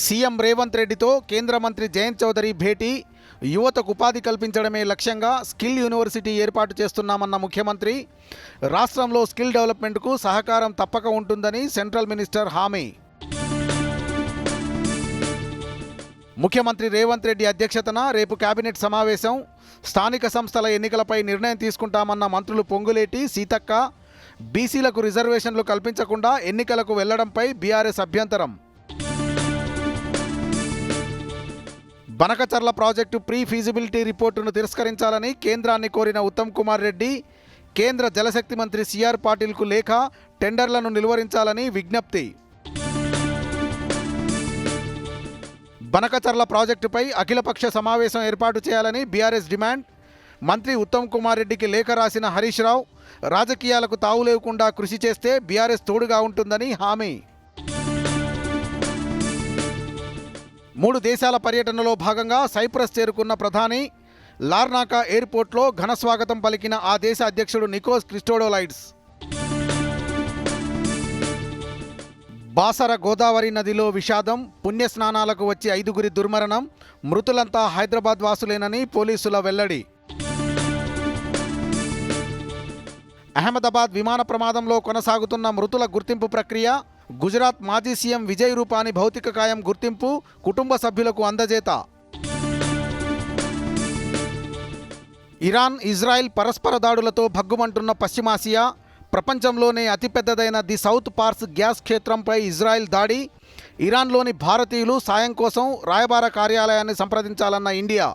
CM Revanth రెడ్డితో కేంద్ర మంత్రి జయంత్ చౌదరి భేటీ. యువతకు ఉపాధి కల్పించడమే లక్ష్యంగా స్కిల్ యూనివర్సిటీ ఏర్పాటు చేస్తున్నామన్న ముఖ్యమంత్రి. రాష్ట్రంలో స్కిల్ డెవలప్మెంట్కు సహకారం తప్పక ఉంటుందని సెంట్రల్ మినిస్టర్ హామీ. ముఖ్యమంత్రి రేవంత్ రెడ్డి అధ్యక్షతన రేపు కేబినెట్ సమావేశం. స్థానిక సంస్థల ఎన్నికలపై నిర్ణయం తీసుకుంటామన్న మంత్రులు పొంగులేటి సీతక్క. బీసీలకు రిజర్వేషన్లు కల్పించకుండా ఎన్నికలకు వెళ్ళడంపై బీఆర్ఎస్ అభ్యంతరం. బనకచర్ల ప్రాజెక్టు ప్రీ ఫీజిబిలిటీ రిపోర్టును తిరస్కరించాలని కేంద్రాన్ని కోరిన ఉత్తమ్ కుమార్ రెడ్డి కేంద్ర జలశక్తి మంత్రి సిఆర్ పాటిల్కు లేఖ టెండర్లను నిలువరించాలని విజ్ఞప్తి. బనకచర్ల ప్రాజెక్టుపై అఖిలపక్ష సమావేశం ఏర్పాటు చేయాలని బీఆర్ఎస్ డిమాండ్. మంత్రి ఉత్తమ్ కుమార్ రెడ్డికి లేఖ రాసిన హరీష్ రావు రాజకీయాలకు తావులేవకుండా కృషి చేస్తే బీఆర్ఎస్ తోడుగా ఉంటుందని హామీ. మూడు దేశాల పర్యటనలో భాగంగా సైప్రస్ చేరుకున్న ప్రధాని లార్నాకా ఎయిర్పోర్ట్లో ఘన స్వాగతం పలికిన ఆ దేశ అధ్యక్షుడు నికోస్ క్రిస్టోడోలైడ్స్. బాసర గోదావరి నదిలో విషాదం పుణ్యస్నానాలకు వచ్చి ఐదుగురి దుర్మరణం మృతులంతా హైదరాబాద్ వాసులేనని పోలీసుల వెల్లడి. అహ్మదాబాద్ విమాన ప్రమాదంలో కొనసాగుతున్న మృతుల గుర్తింపు ప్రక్రియ గుజరాత్ మాజీ సీఎం విజయ్ రూపాని భౌతిక కాయం గుర్తింపు కుటుంబ సభ్యులకు అందజేత. ఇరాన్ ఇజ్రాయెల్ పరస్పర దాడులతో భగ్గుమంటున్న పశ్చిమాసియా ప్రపంచంలోనే అతిపెద్దదైన ది సౌత్ పార్స్ గ్యాస్ క్షేత్రంపై ఇజ్రాయెల్ దాడి ఇరాన్లోని భారతీయులు సాయం కోసం రాయబార కార్యాలయాన్ని సంప్రదించాలన్న ఇండియా.